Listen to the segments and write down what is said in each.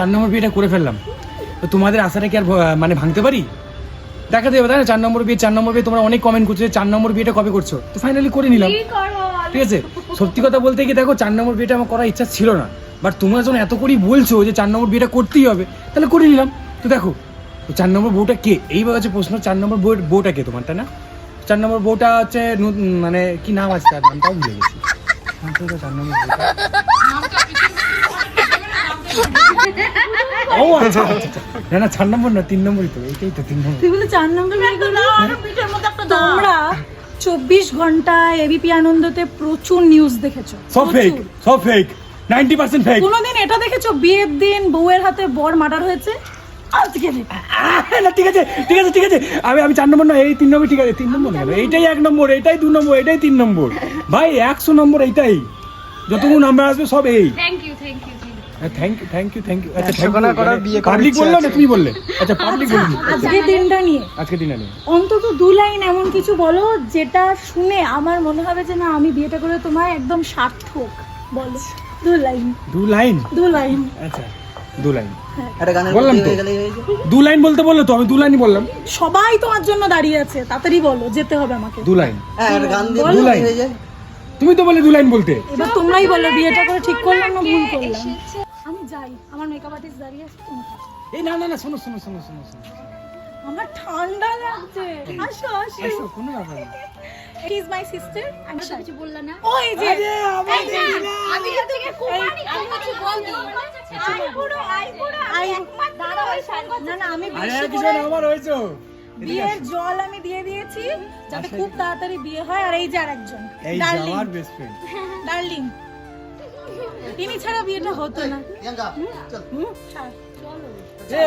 চার নম্বর বিয়েটা করে ফেললাম তো তোমাদের আশাটা কি আর মানে ভাঙতে পারি দেখা দেবে তাই না চার নম্বর বিয়ে চার নম্বর বিয়ে তোমরা অনেক কমেন্ট করছ চার নম্বর বিয়েটা কবে করছ তো ফাইনালি করে নিলাম? ঠিক আছে সত্যি কথা বলতে কি দেখো চার নম্বর বিয়েটা আমার করার ইচ্ছা ছিল না বাট তোমরা যখন এত করেই বলছো যে চার নম্বর বিয়েটা করতেই হবে তাহলে করে নিলাম তো দেখো তো চার নম্বর বউটা কে এইবার হচ্ছে প্রশ্ন চার নম্বর বউ বউটা কে তোমার তাই না চার নম্বর বউটা হচ্ছে মানে কি নাম আছে তার নামটাও ভুলে গেছি চার নম্বর বউটা ও আচ্ছা আচ্ছা, আচ্ছা। না না চার নম্বর না তিন নম্বরই তো এইটাই তো তিন নম্বর। তুই বলে চার নম্বর পিঠের মধ্যে একটা তোমরা চব্বিশ ঘণ্টা এবিপি আনন্দতে প্রচুর নিউজ দেখেছ সব ফেক। সব ফেক নাইনটি পার্সেন্ট ফেক কোনোদিন এটা দেখেছ বিয়ের দিন বউয়ের হাতে বর মার্ডার হয়েছে? ঠিক আছে ঠিক আছে ঠিক আছে। আমি আমি চার নম্বর না এই তিন নম্বর ঠিক আছে তিন নম্বর কেন এইটাই এক নম্বর এইটাই দু নম্বর এইটাই তিন নম্বর। ভাই একশো নম্বর এইটাই। যতগুলো নাম্বার আসবে সব এই। Thank you, thank you. Thank you thank you thank you আচ্ছা একশো খানা করার বিয়ে পাবলিক বলল না তুমি বললে? আচ্ছা পাবলিক বললি আজকে দিনটা নিয়ে। আজকে দিন আনে অন্তত দু লাইন এমন কিছু বলো যেটা শুনে আমার মনে হবে যে না আমি বিয়েটা করে তোমার একদম সার্থক বলো। দু লাইন। দু লাইন? দু লাইন। আচ্ছা দু লাইন। বললাম তো। দু লাইন বলতে বলল তো আমি দু লাইনই বললাম। সবাই তোমার জন্য দাঁড়িয়ে আছে তাড়াতাড়ি বলো যেতে হবে আমাকে। দু লাইন। হ্যাঁ। হয়ে যায়। তুমি তো বলে দু লাইন বলতে। এবার তোমরাই বলো বিয়েটা করে ঠিক করলাম না ভুল করলাম? আমি আমার মেকআপ আর্টিস্ট দাঁড়িয়ে আছে তুমি এই না না না শোনো শোনো শোনো শোনো শোনো। আমার ঠান্ডা লাগছে। আসো আসো। আসো, কোনো ব্যাপার না। ইজ মাই সিস্টার আমি তো কিছু বললা না। ওই যে। আমি তো থেকে কুমারী, আমি কিছু বলব। আই বুড়ো আই বুড়ো আই দাঁড়া ওই সাইড- না না আমি আরে বেশি কিছু না আমার হয়েছে। বিয়ের জল আমি দিয়ে দিয়েছি যাতে খুব তাড়াতাড়ি বিয়ে হয় আর এই যে আরেকজন এই যে ডার্লিং। আমার বেস্ট ফ্রেন্ড ডার্লিং। ইনি ছাড়া বিয়েটা হতো না।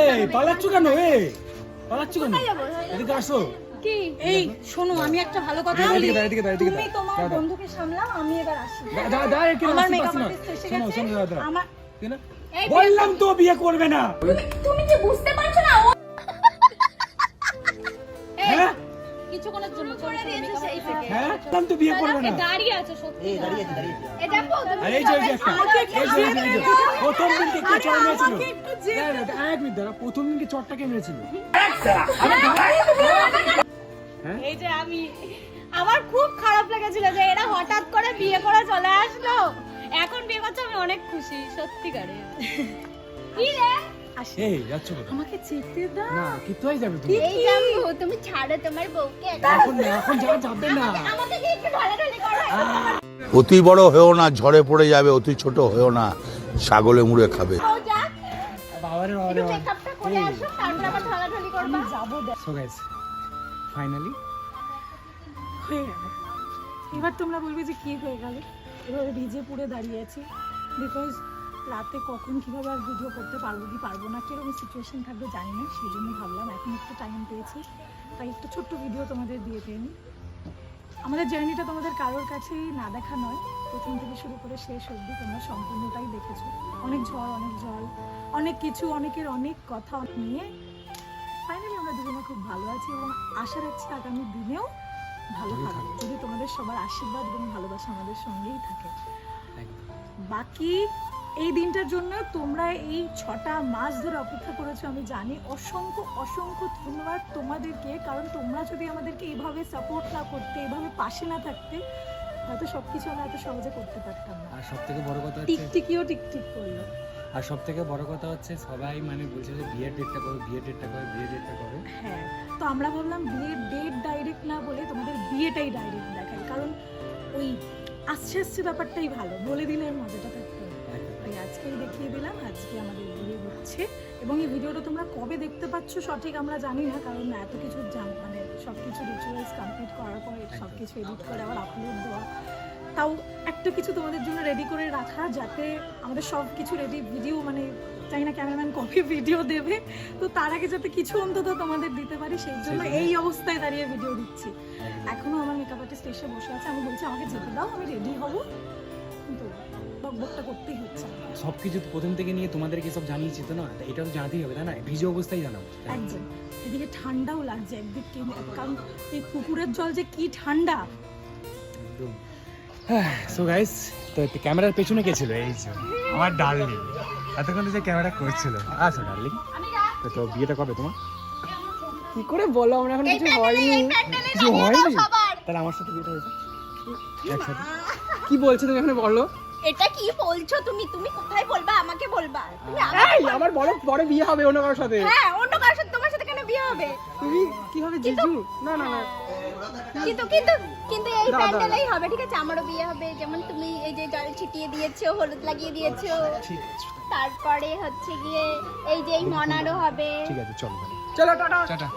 এই পালাচ্ছ কেন? এ পালাচ্ছ কেন? এদিকে আসো। কি? এই শোনো আমি একটা ভালো কথা বলি। তুমি তোমার। বন্ধুকে সামলাও আমি এবার আসি। দা- দা- কি আমার মেকআপ আর্টিস্ট এসে গেছে। আমার বললাম তো বিয়ে করবে না। তুমি কি বুঝতে কিছুক্ষণের জন্য হ্যাঁ? তো বিয়ে করবে না। আছে সত্যি। এই আছে আছে। এই যে এই যে। প্রথম দিনকে কে চড় মেরেছিল এক মিনিট দাঁড়া প্রথম কে মেরেছিল এই যে আমি আমার খুব খারাপ লেগেছিল যে এরা হঠাৎ করে বিয়ে করে চলে আসলো। এখন বিয়ে করছে আমি অনেক খুশি সত্যিকারে। কি রে? আসি। এই যাচ্ছ কোথায়? আমাকে যেতে দাও। না কোথায় যাবে তুমি? এই জাম্বু তুমি ছাড়ো তোমার বউকে। এখন না এখন যাওয়া যাবে না। আমাকে কি একটু ঢালাঢালি করো। অতি বড় হয়েও না ঝড়ে পড়ে যাবে অতি ছোট হয়েও না ছাগলে মুড়ে খাবে। বাবারে বাবারে মেকআপটা করে আসো তারপর আবার ঢালাঢালি করবা। যাব দেখ। সো গাইস ফাইনালি হয়ে গেল। এবার তোমরা বলবে যে কি হয়ে গেল? এবার ভিজে পুড়ে দাঁড়িয়ে আছি। বিকজ রাতে কখন কীভাবে আর ভিডিও করতে পারব কি পারব না কীরকম সিচুয়েশন থাকবে জানি না সেই জন্য ভাবলাম এখন একটু টাইম পেয়েছি। তাই একটু ছোট্ট ভিডিও তোমাদের দিয়ে পেয়ে আমাদের জার্নিটা তোমাদের কারোর কাছেই না দেখা নয়। প্রথম থেকে শুরু করে শেষ অবধি তোমরা সম্পূর্ণটাই দেখেছ। অনেক ঝড় অনেক জল অনেক কিছু অনেকের অনেক কথা নিয়ে ফাইনালি আমরা দুজনে খুব ভালো আছি এবং আশা রাখছি আগামী দিনেও ভালো থাকবে। যদি তোমাদের সবার আশীর্বাদ এবং ভালোবাসা আমাদের সঙ্গেই থাকে। বাকি এই দিনটার জন্য তোমরা এই ছটা মাস ধরে অপেক্ষা করেছ আমি জানি। অসংখ্য অসংখ্য ধন্যবাদ তোমাদেরকে কারণ তোমরা যদি আমাদেরকে এইভাবে সাপোর্ট না করতে এইভাবে পাশে না থাকতে হয়তো সবকিছু আমরা এত সহজে করতে পারতাম না। আর সব থেকে বড় কথা হচ্ছে টিকটিকিও টিকটিক করল। আর সব থেকে বড় কথা হচ্ছে সবাই মানে বলছে যে বিয়ের ডেটটা করো বিয়ের ডেটটা করো বিয়ের ডেটটা করো। হ্যাঁ তো আমরা ভাবলাম বিয়ের ডেট ডাইরেক্ট না বলে তোমাদের বিয়েটাই ডাইরেক্ট দেখাই কারণ ওই আসছে আসছে ব্যাপারটাই ভালো বলে দিলে মজাটা আজকেই দেখিয়ে দিলাম আজকে আমাদের বিয়ে হচ্ছে। এবং এই ভিডিওটা তোমরা কবে দেখতে পাচ্ছ সঠিক আমরা জানি না কারণ এত কিছু জান মানে সব কিছু রিচুয়ালস কমপ্লিট করার পর সব কিছু এডিট করে আবার আপলোড দেওয়া। তাও একটা কিছু তোমাদের জন্য রেডি করে রাখা যাতে আমাদের সব কিছু রেডি ভিডিও মানে চাই না ক্যামেরাম্যান কপি ভিডিও দেবে। তো তার আগে যাতে কিছু অন্তত তোমাদের দিতে পারি সেই জন্য এই অবস্থায় দাঁড়িয়ে ভিডিও দিচ্ছি। এখনও আমার মেকআপ আর্টিস্ট এসে বসে আছে আমি বলছি আমাকে যেতে দাও আমি রেডি হব। কিন্তু বকবকটা করতেই হচ্ছে। সব কিছু প্রথম থেকে নিয়ে তোমাদেরকে সব জানিয়েছি তো না তা এটা তো জানাতেই হবে তাই না? ভিজে অবস্থায় জানাও। একদম। এদিকে ঠান্ডাও লাগছে একদিক কারণ এই পুকুরের জল যে কি ঠান্ডা। একদম। সো গাইস তো ক্যামেরার পেছনে কে ছিল? এই যে। আমার ডার্লিং। এতক্ষণ যে ক্যামেরা করছিল। আসো ডার্লিং। তো তো বিয়েটা কবে তোমার? কি করে বলো আমরা এখন কিছু হয়নি। কিছু হয়নি? তাহলে আমার সাথে বিয়েটা হয়েছে। একসাথে। কি বলছো তুমি এখানে বলো? এটা কি বলছো তুমি? তুমি কোথায় বলবা? আমাকে বলবা। তুমি এই আমার বড় বড় বিয়ে হবে অন্য কারোর সাথে। হ্যাঁ অন্য কারোর সাথে তোমার সাথে কেন বিয়ে হবে? তুমি কি হবে জিজু? না না না। কিন্তু কিন্তু কিন্তু এই প্যান্ডেলেই হবে ঠিক আছে? আমারও বিয়ে হবে। যেমন তুমি এই যে জল ছিটিয়ে দিয়েছ হলুদ লাগিয়ে দিয়েছ। তারপরে হচ্ছে গিয়ে এই যে এই মনারও হবে। ঠিক আছে চলো। চলো টাটা। টাটা।